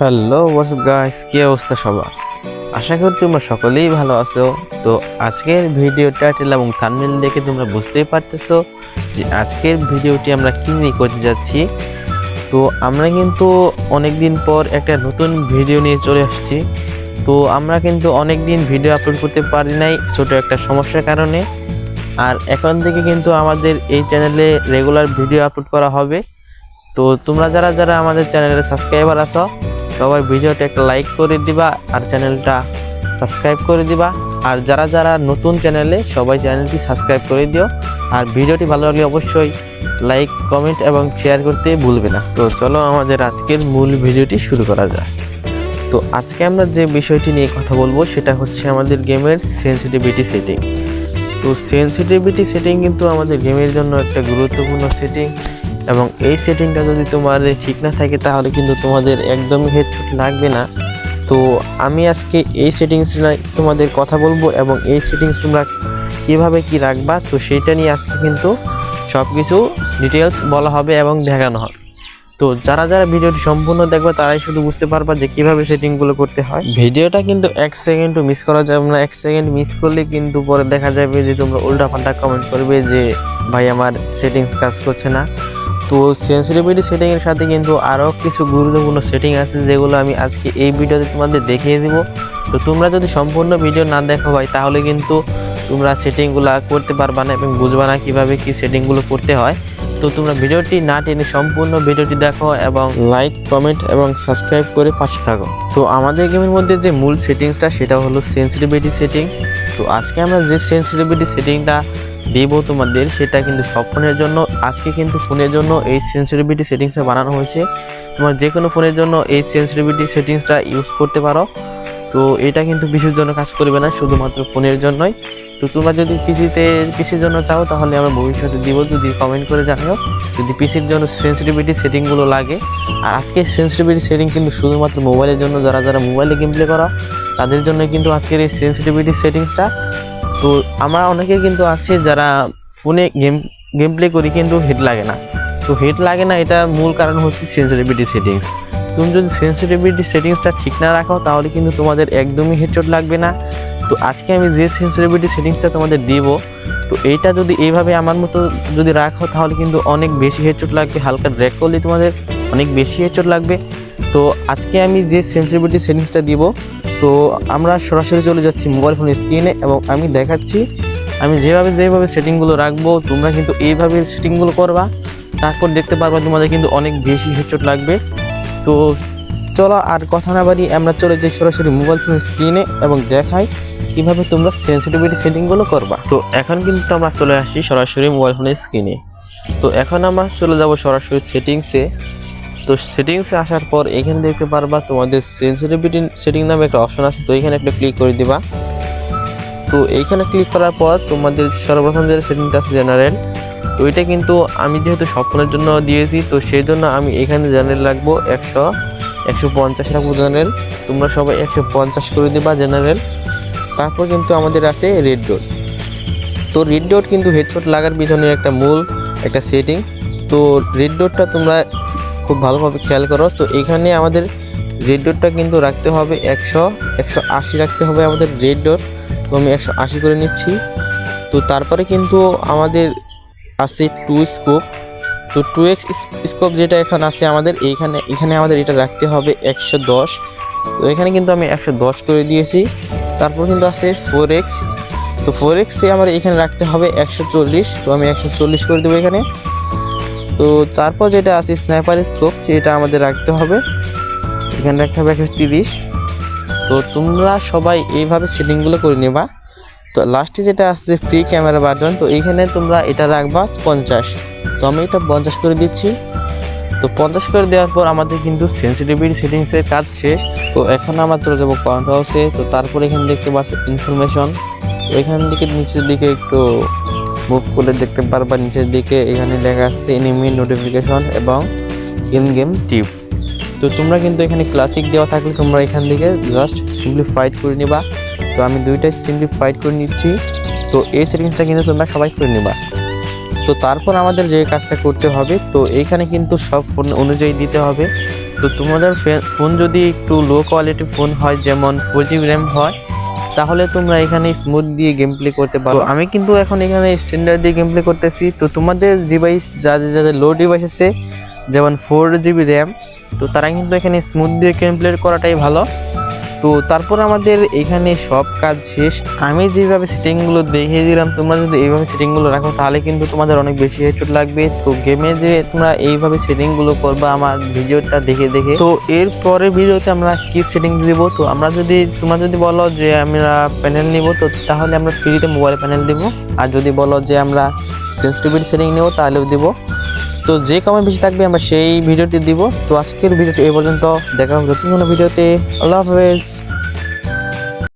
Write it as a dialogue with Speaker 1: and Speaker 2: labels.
Speaker 1: Hello WhatsApp guys কি অবস্থা সবার? আশা করি তোমরা সকলেই ভালো আছো। তো আজকের ভিডিও টাইটেল এবং থাম্বনেল দেখে তোমরা বুঝতেই পারতেছো যে আজকের ভিডিওটি আমরা কী নিয়ে করতে যাচ্ছি। তো আমরা কিন্তু অনেক দিন পর একটা নতুন ভিডিও নিয়ে চলে আসছি। তো আমরা কিন্তু অনেক দিন ভিডিও আপলোড করতে পারি নাই ছোট একটা সমস্যার কারণে। আর এখন থেকে কিন্তু আমাদের এই চ্যানেলে রেগুলার ভিডিও আপলোড করা হবে। তো তোমরা যারা যারা আমাদের চ্যানেলে সাবস্ক্রাইবার আছো সবাই ভিডিওটা একটা লাইক করে দিবা আর চ্যানেলটা সাবস্ক্রাইব করে দিবা। আর যারা যারা নতুন চ্যানেলে, সবাই চ্যানেলটি সাবস্ক্রাইব করে দিও। আর ভিডিওটি ভালো লাগলে অবশ্যই লাইক কমেন্ট এবং শেয়ার করতে ভুলবে না। তো চলো আমাদের আজকের মূল ভিডিওটি শুরু করা যায় তো আজকে আমরা যে বিষয়টি নিয়ে কথা বলব, সেটা হচ্ছে আমাদের গেমের সেন্সিটিভিটি সেটিং তো সেন্সিটিভিটি সেটিং কিন্তু আমাদের গেমের জন্য একটা গুরুত্বপূর্ণ সেটিং এবং এই সেটিংটা যদি তোমাদের ঠিক না থাকে, তাহলে কিন্তু তোমাদের একদমই হেডশট লাগবে না। তো আমি আজকে এই সেটিংস তোমাদের কথা বলব এবং এই সেটিংস তোমরা কীভাবে কি রাখবা, তো সেইটা নিয়ে আজকে কিন্তু সব কিছু ডিটেলস বলা হবে এবং দেখানো হবে। তো যারা যারা ভিডিওটি সম্পূর্ণ দেখবে, তারাই শুধু বুঝতে পারবা যে কীভাবে সেটিংগুলো করতে হয়। ভিডিওটা কিন্তু এক সেকেন্ডও মিস করা যাবে না। এক সেকেন্ড মিস করলে কিন্তু পরে দেখা যাবে যে তোমরা উল্টা পাল্টা কমেন্ট করবে যে, ভাই, আমার সেটিংস কাজ করছে না। তো সেন্সিটিভিটি সেটিংয়ের সাথে কিন্তু আরও কিছু গুরুত্বপূর্ণ সেটিং আছে যেগুলো আমি আজকে এই ভিডিওতে তোমাদের দেখিয়ে দিব। তো তোমরা যদি সম্পূর্ণ ভিডিও না দেখো ভাই, তাহলে কিন্তু তোমরা সেটিংগুলো করতে পারবা না এবং বুঝবা না কীভাবে কি সেটিংগুলো করতে হয়। তো তোমরা ভিডিওটি না টেনে সম্পূর্ণ ভিডিওটি দেখো এবং লাইক কমেন্ট এবং সাবস্ক্রাইব করে পাশে থাকো। তো আমাদের গেমের মধ্যে যে মূল সেটিংসটা সেটা হলো সেন্সিটিভিটি সেটিংস তো আজকে আমরা যে সেন্সিটিভিটি সেটিংটা দিব তোমাদের সেটা কিন্তু সব ফোনের জন্য, আজকে কিন্তু ফোনের জন্য এই সেন্সিটিভিটি সেটিংসটা বানানো হয়েছে। তোমার যে কোনো ফোনের জন্য এই সেন্সিটিভিটি সেটিংসটা ইউজ করতে পারো। তো এটা কিন্তু পিসির জন্য কাজ করবে না, শুধুমাত্র ফোনের জন্যই। তো তোমরা যদি পিসিতে, পিসির জন্য চাও, তাহলে আমরা ভবিষ্যতে দিব, যদি কমেন্ট করে জানিও। যদি পিসির জন্য সেন্সিটিভিটি সেটিংগুলো লাগে। আর আজকে সেন্সিটিভিটি সেটিং কিন্তু শুধুমাত্র মোবাইলের জন্য, যারা যারা মোবাইলে গেম প্লে করা, তাদের জন্য কিন্তু আজকের এই সেন্সিটিভিটি সেটিংসটা তো আমরা অনেকে কিন্তু আছে যারা ফোনে গেম গেম প্লে করি কিন্তু হেড লাগে না। তো হেড লাগে না, এটা মূল কারণ হচ্ছে সেন্সিটিভিটি সেটিংস তুমি যদি সেন্সিটিভিটি সেটিংসটা ঠিক না রাখো, তাহলে কিন্তু তোমাদের একদমই হেডশট লাগবে না। তো আজকে আমি যে সেন্সিটিভিটি সেটিংসটা তোমাদের দিব, তো এইটা যদি এইভাবে আমার মতো যদি রাখো, তাহলে কিন্তু অনেক বেশি হেডশট লাগবে, হালকা ড্র্যাক করলে তোমাদের অনেক বেশি হেডশট লাগবে। তো আজকে আমি যে সেন্সিটিভিটি সেটিংসটা দিব তো আমরা সরাসরি চলে যাচ্ছি মোবাইল ফোনের স্ক্রিনে এবং আমি দেখাচ্ছি, আমি যেভাবে যেভাবে সেটিংগুলো রাখব, তোমরা কিন্তু এইভাবে সেটিংগুলো করবা, তারপর দেখতে পারবা তোমাদের কিন্তু অনেক বেশি হেডশট লাগবে। তো চলো আর কথা না বাড়ি আমরা চলে যাই সরাসরি মোবাইল ফোনের স্ক্রিনে এবং দেখাই কীভাবে তোমরা সেন্সিটিভিটি সেটিংগুলো করবা। তো এখন কিন্তু আমরা চলে আসি সরাসরি মোবাইল ফোনের স্ক্রিনে তো এখন আমরা চলে যাব সরাসরি সেটিংসে তো সেটিংসে আসার পর এখানে দেখতে পারবা তোমাদের সেন্সিটিভিটি সেটিং নামে একটা অপশন আছে, তো এখানে একটা ক্লিক করে দিবা। তো এইখানে ক্লিক করার পর তোমাদের সর্বপ্রথম যে সেটিংটা আছে জেনারেল তো এটা কিন্তু আমি যেহেতু স্বপ্নের জন্য দিয়েছি, তো সেই জন্য আমি এখানে জেনারেল রাখব একশো একশো পঞ্চাশ রাখব জেনারেল তোমরা সবাই একশো পঞ্চাশ করে দিবা জেনারেল তারপর কিন্তু আমাদের আছে রেড ডট তো রেড ডট কিন্তু হেডশট লাগার পিছনে একটা মূল একটা সেটিং তো রেড ডটটা তোমরা খুব ভালোভাবে খেয়াল করো। তো এখানে আমাদের রেড ডটটা কিন্তু রাখতে হবে একশো একশো আশি রাখতে হবে আমাদের রেড ডট তো আমি একশো আশি করে নিচ্ছি। তো তারপরে কিন্তু আমাদের আছে টু স্কোপ তো টু এক্স স্কোপ যেটা এখন আছে আমাদের এইখানে, এখানে আমাদের এটা রাখতে হবে একশো দশ। তো এখানে কিন্তু আমি একশো দশ করে দিয়েছি। তারপর কিন্তু আছে ফোর এক্স তো ফোর এক্সে আমার এখানে রাখতে হবে একশো চল্লিশ। তো আমি একশো চল্লিশ করে দেবো এখানে। তো তারপর যেটা আছে স্ন্যাপার স্কোপ যেটা আমাদের রাখতে হবে। এখানে রাখতে হবে একশো তিরিশ। তো তোমরা সবাই এইভাবে সেটিংগুলো করে নেবা। তো লাস্টে যেটা আসছে ফ্রি ক্যামেরা বাটন তো এইখানে তোমরা এটা রাখবা পঞ্চাশ। তো আমি এটা পঞ্চাশ করে দিচ্ছি। তো পঞ্চাশ করে দেওয়ার পর আমাদের কিন্তু সেন্সিটিভিটি সেটিংসের কাজ শেষ। তো এখন আমরা চলে যাব কাউন্ট হাউসে তো তারপর এখানে দেখতে পাচ্ছ ইনফরমেশন তো এখান থেকে নিচের দিকে একটু মুভ করে দেখতে পারবা নিচের দিকে এখানে লেখা আছে এনিমি নোটিফিকেশন এবং ইন গেম টিপস তো তোমরা কিন্তু এখানে ক্লাসিক দেওয়া থাকলে তোমরা এখান থেকে জাস্ট সিম্পলিফাইড করে নিবা। তো আমি দুইটাই সিম্পলিফাইড করে নিচ্ছি। তো এই সেটিংসটা কিন্তু তোমরা সবাই করে নিবা। তো তারপর আমাদের যে কাজটা করতে হবে, তো এইখানে কিন্তু সব ফোন অনুযায়ী দিতে হবে। তো তোমাদের ফোন যদি একটু লো কোয়ালিটি ফোন হয়, যেমন ফোর জিবি র্যাম হয় তাহলে তোমরা এখানে স্মুথ দিয়ে গেম প্লে করতে পারো। আমি কিন্তু এখন এখানে স্ট্যান্ডার্ড দিয়ে গেম প্লে করতেছি। তো তোমাদের ডিভাইস যাদের যাদের লো ডিভাইস আছে, যেমন ফোর জিবি র্যাম তো তারা কিন্তু এখানে স্মুথ দিয়ে গেম প্লে করাটাই ভালো। তো তারপর আমাদের এখানে সব কাজ শেষ। আমি যেভাবে সেটিংগুলো দেখিয়ে দিলাম, তোমরা যদি এইভাবে সেটিংগুলো রাখো, তাহলে কিন্তু তোমাদের অনেক বেশি হেডশট লাগবে। তো গেমে যে তোমরা এইভাবে সেটিংগুলো করবা, আমার ভিডিওটা দেখে দেখে। তো এর পরের ভিডিওতে আমরা কি সেটিং দিব? তো আমরা যদি, তোমরা যদি বলো যে আমরা প্যানেল নিব, তো তাহলে আমরা ফ্রিতে মোবাইল প্যানেল দিব। আর যদি বলো যে আমরা সেন্সিটিভিটি সেটিং নেব, তাহলেও দিব। তো যে কমে বেশি থাকবে আমরা সেই ভিডিওটি দিব। তো আজকের ভিডিওটি এই পর্যন্ত। দেখা হবে নতুন কোনো ভিডিওতে। আল্লাহ হাফেজ।